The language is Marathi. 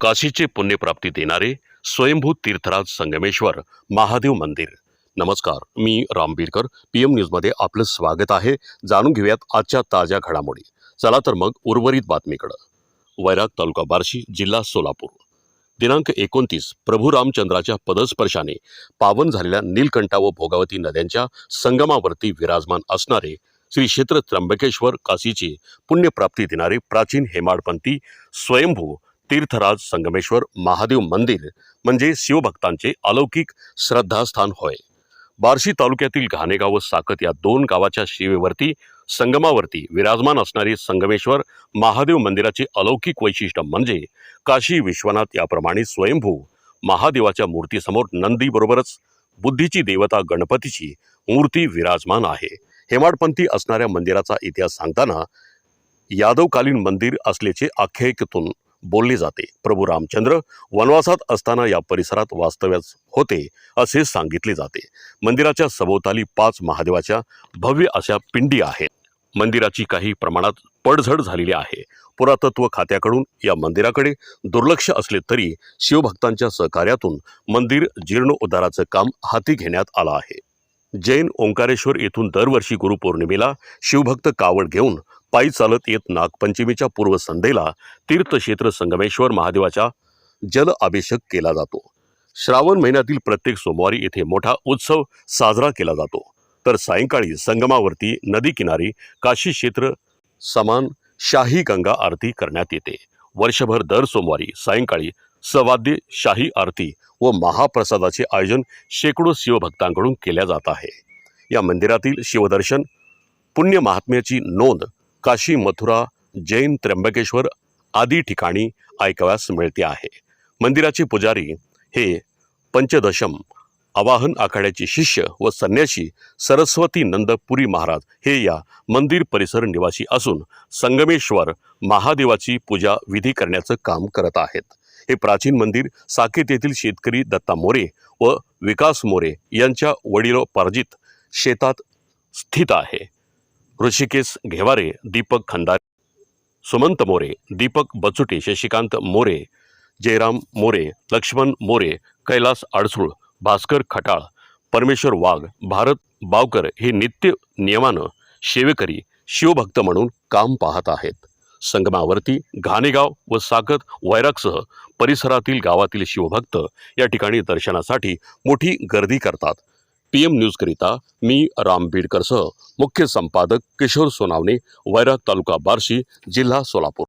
काशीचे पुण्यप्राप्ती देणारे स्वयंभू तीर्थराज संगमेश्वर महादेव मंदिर. नमस्कार मी राम बीरकर पी एम न्यूजमध्ये आपलं स्वागत आहे. जाणून घेऊयात आजच्या ताज्या घडामोडी. चला तर मग उर्वरित बातमीकडं. वैराग तालुका बार्शी जिल्हा सोलापूर. दिनांक एकोणतीस प्रभू रामचंद्राच्या पदस्पर्शाने पावन झालेल्या नीलकंठा व भोगावती नद्यांच्या संगमावरती विराजमान असणारे श्री क्षेत्र त्र्यंबकेश्वर काशीची पुण्यप्राप्ती देणारे प्राचीन हेमाडपंथी स्वयंभू तीर्थराज संगमेश्वर महादेव मंदिर म्हणजे शिवभक्तांचे अलौकिक श्रद्धास्थान होय. बार्शी तालुक्यातील घाणेगाव व साकत या दोन गावाच्या शिवेवरती संगमावरती विराजमान असणारे संगमेश्वर महादेव मंदिराचे अलौकिक वैशिष्ट्य म्हणजे काशी विश्वनाथ याप्रमाणे स्वयंभू महादेवाच्या मूर्तीसमोर नंदीबरोबरच बुद्धीची देवता गणपतीची मूर्ती विराजमान आहे. हेमाडपंथी असणाऱ्या मंदिराचा इतिहास सांगताना यादवकालीन मंदिर असल्याचे आख्यायिकेतून बोलले जाते. प्रभू रामचंद्र वनवासात असताना या परिसरात वास्तव्यास होते असे सांगितले जाते. मंदिराच्या सभोवताली पाच महादेवाच्या भव्य अशा पिंडी आहेत. मंदिराची काही प्रमाणात पडझड झालेली आहे. पुरातत्व खात्याकडून या मंदिराकडे दुर्लक्ष असले तरी शिवभक्तांच्या सहकार्यातून मंदिर जीर्णोद्धाराचं काम हाती घेण्यात आलं आहे. जैन ओंकारेश्वर येथून दरवर्षी गुरुपौर्णिमेला शिवभक्त कावड घेऊन पायी चालत येत नागपंचमीच्या पूर्वसंध्येला तीर्थक्षेत्र संगमेश्वर महादेवाचा जल अभिषेक केला जातो. श्रावण महिन्यातील प्रत्येक सोमवारी येथे मोठा उत्सव साजरा केला जातो. तर सायंकाळी संगमावरती नदी किनारी काशी क्षेत्र समान शाही गंगा आरती करण्यात येते. वर्षभर दर सोमवारी सायंकाळी सवाद्य शाही आरती व महाप्रसादाचे आयोजन शेकडो शिवभक्तांकडून केल्या जात आहे. या मंदिरातील शिवदर्शन पुण्य महात्म्याची नोंद काशी मथुरा जैन त्र्यंबकेश्वर आदी ठिकाणी ऐकाव्यास मिळते आहे. मंदिराचे पुजारी हे पंचदशम आवाहन आखाड्याचे शिष्य व संन्यासी सरस्वती नंदपुरी महाराज हे या मंदिर परिसर निवासी असून संगमेश्वर महादेवाची पूजा विधी करण्याचं काम करत आहेत. हे प्राचीन मंदिर साकेत येथील शेतकरी दत्ता मोरे व विकास मोरे यांच्या वडिलोपार्जित शेतात स्थित आहे. ऋषिकेश घेवारे दीपक खंडारे. सुमंत मोरे दीपक बचुटे शशिकांत मोरे जयराम मोरे लक्ष्मण मोरे कैलास आडसूळ भास्कर खटाळ परमेश्वर वाघ भारत बावकर हे नित्य नियमानं शेवेकरी शिवभक्त म्हणून काम पाहत आहेत. संगमावरती घाणेगाव व साकत वैरागसह परिसरातील गावातील शिवभक्त या ठिकाणी दर्शनासाठी मोठी गर्दी करतात. पी एम न्यूजकरिता मी राम बीडकरसह मुख्य संपादक किशोर सोनावणे वैराग तालुका बार्शी जिल्हा सोलापूर.